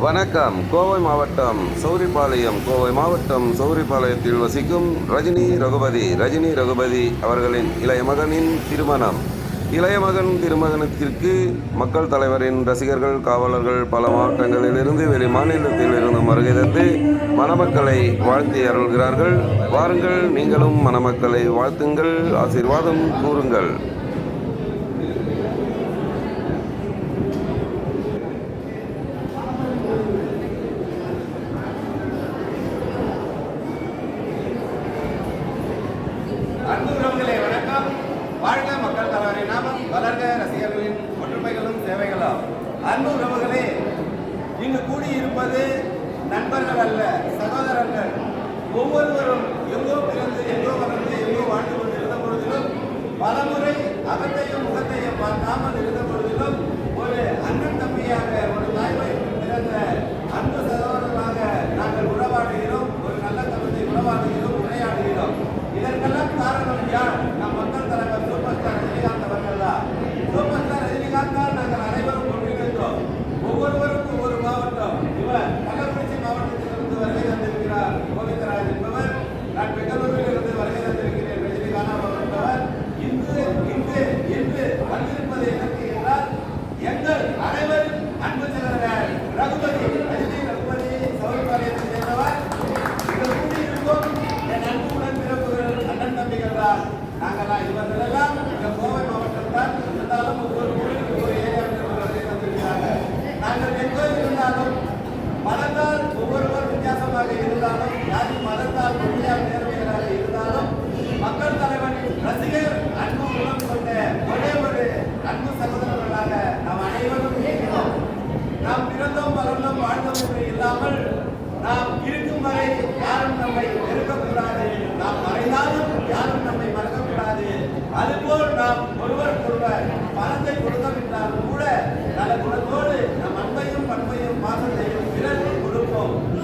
வணக்கம். கோவை மாவட்டம் சௌரிபாளையம். கோவை மாவட்டம் சௌரிபாளையத்தில் வசிக்கும் ரஜினி ரகுபதி. ரஜினி ரகுபதி அவர்களின் இளைய மகனின் திருமணம். இளைய மகன் திருமணத்திற்கு மக்கள் தலைவரின் ரசிகர்கள் காவலர்கள் பல மாவட்டங்களிலிருந்து வெளி மாநிலத்தில் இருந்து வருகை தந்து மணமக்களை வாழ்த்தி அருள்கிறார்கள். வாருங்கள் நீங்களும் மணமக்களை வாழ்த்துங்கள். ஆசீர்வாதம் கூறுங்கள். அவருடைய முகத்தையே பார்க்காம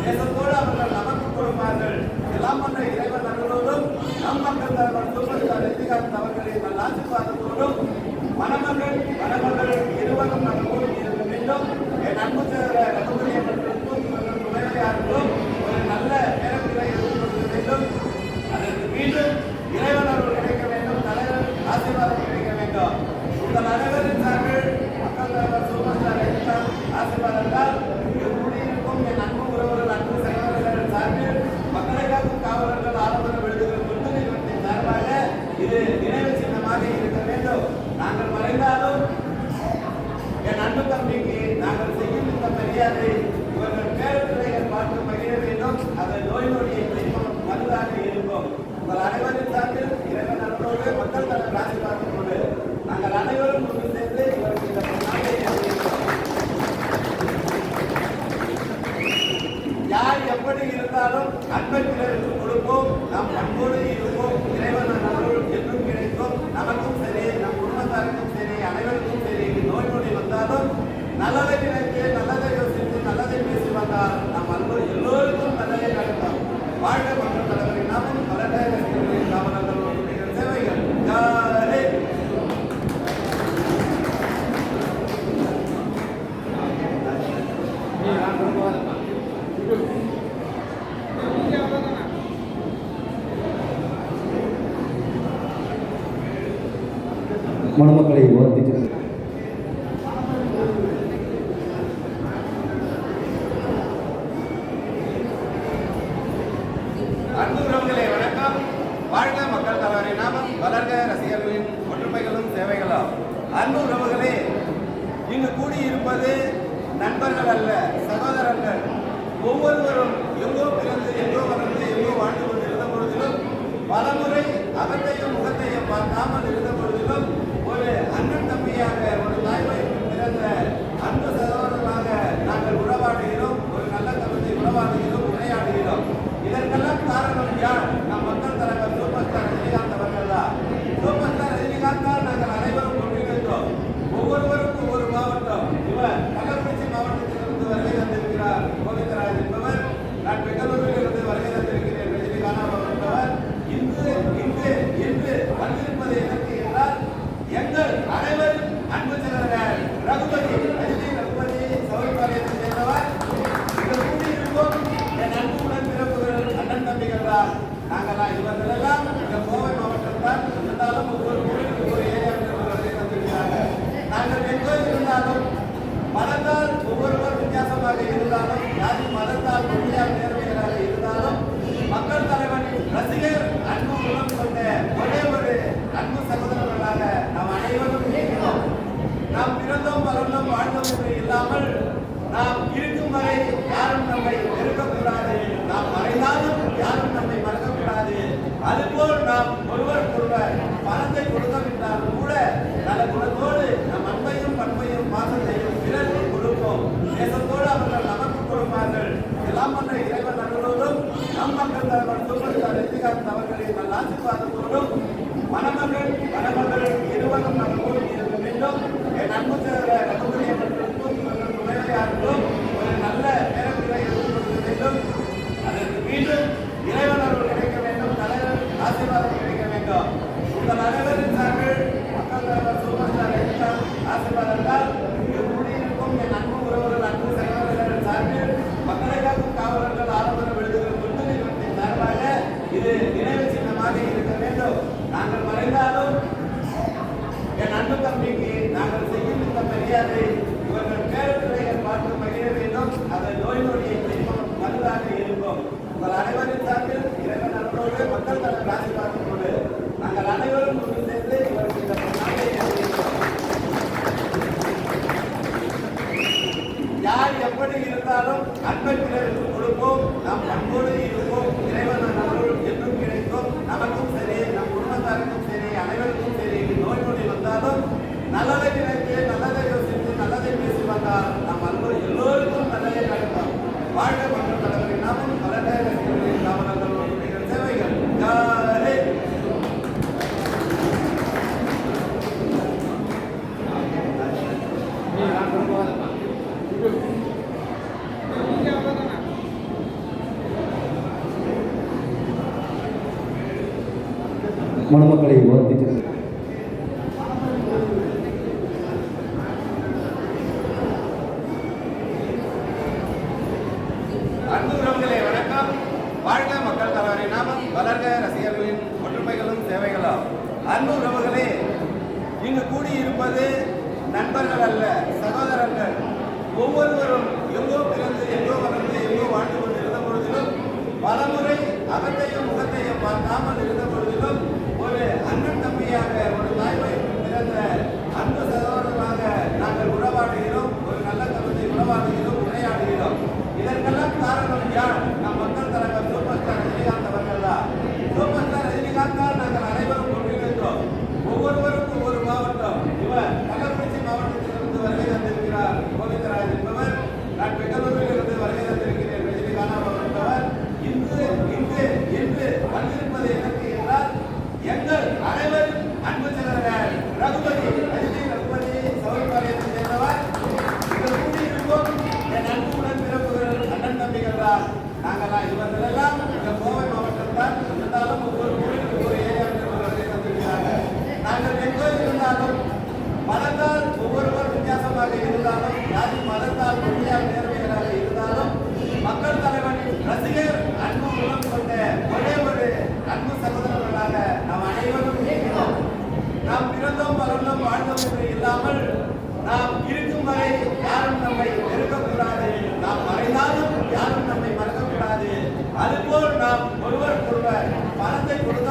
Eso அன்பு உறவுகளே இங்கு கூடியிருப்பது நண்பர்கள் அல்ல சகோதரர்கள். ஒவ்வொருவரும் எங்கோ பிறந்து எங்கோ வளர்ந்து எங்கோ வாழ்ந்து கொண்டிருந்த பொழுதிலும் பலமுறை அகத்தையும் முகத்தையும் பார்க்காமல் இருந்த பொழுதிலும் ஒரு அண்ணன் தம்பியாக ஒரு தாய்மை பிறந்த அன்பு சகோதரர்களாக நாங்கள் உறவாடுகிறோம் ஒரு நல்ல கருத்தை உறவாடுகிறோம் உரையாடுகிறோம். இதற்கெல்லாம் காரணம் யார்? பிறந்தோம் வளர்ந்தோம் வாழ்ந்தோம் இல்லாமல் நாம் இருக்கும் வரை யாரும் நம்மை இருக்கக்கூடாது நாம் மறைந்தாலும் யாரும் நம்மை மறக்கக்கூடாது. அதுபோல் நாம் ஒருவருக்கு ஒருவர் பணத்தை கொடுத்தோம் என்றாலும் கூட நல்ல குணத்தை Hey. மணமக்களை வாழ்த்திட்டு por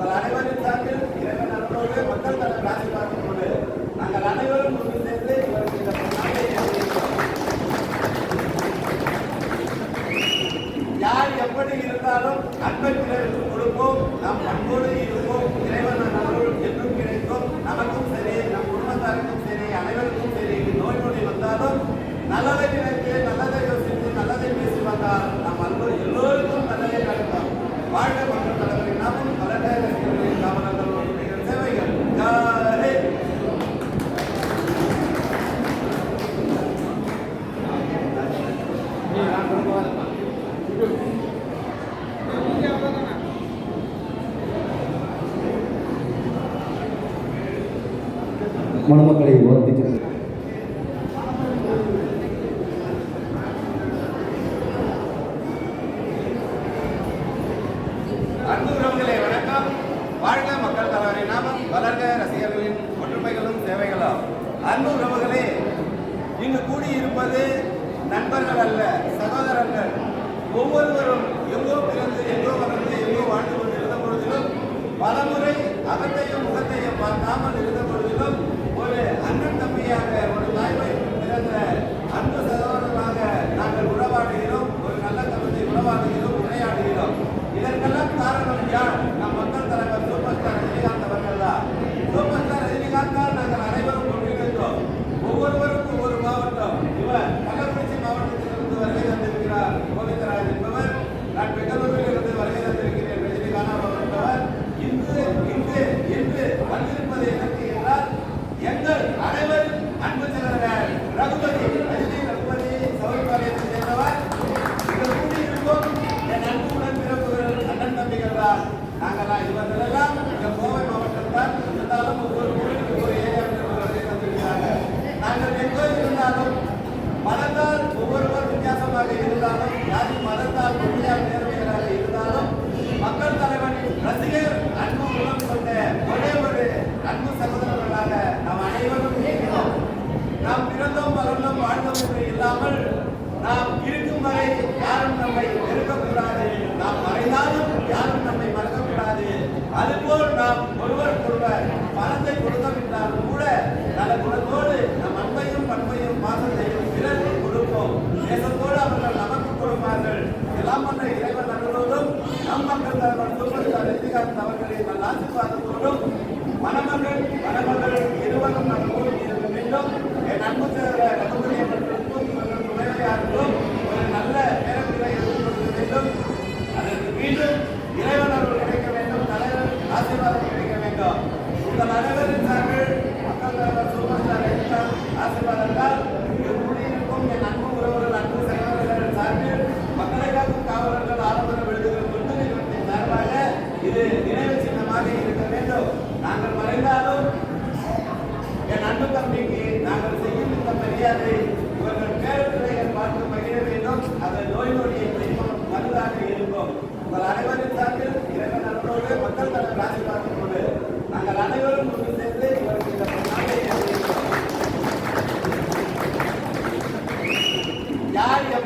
para levantar Thank you.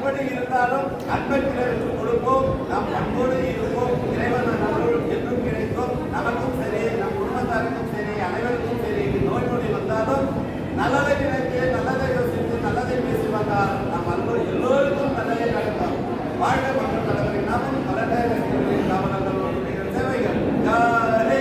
எப்படி இருந்தாலும் அன்பற்றினருக்கு கொடுப்போம். நாம் அன்போடு இருப்போம். இறைவன் அருள் என்றும் கிடைத்தோம் நமக்கும் சரி நம் குடும்பத்தாருக்கும் சரி அனைவருக்கும் சரி. நோய் நொடி வந்தாலும் நல்லதை நினைத்து நல்லதை யோசித்து நல்லதை பேசி வந்தால் நம் அன்பு எல்லோருக்கும் நல்லதை நடக்கும். வாழ்க மக்கள் தலைவரின் நாமம் பலட்ட ரசிகர்களின் காவலர்கள் நீங்கள் சேவைகள். ஜாரே.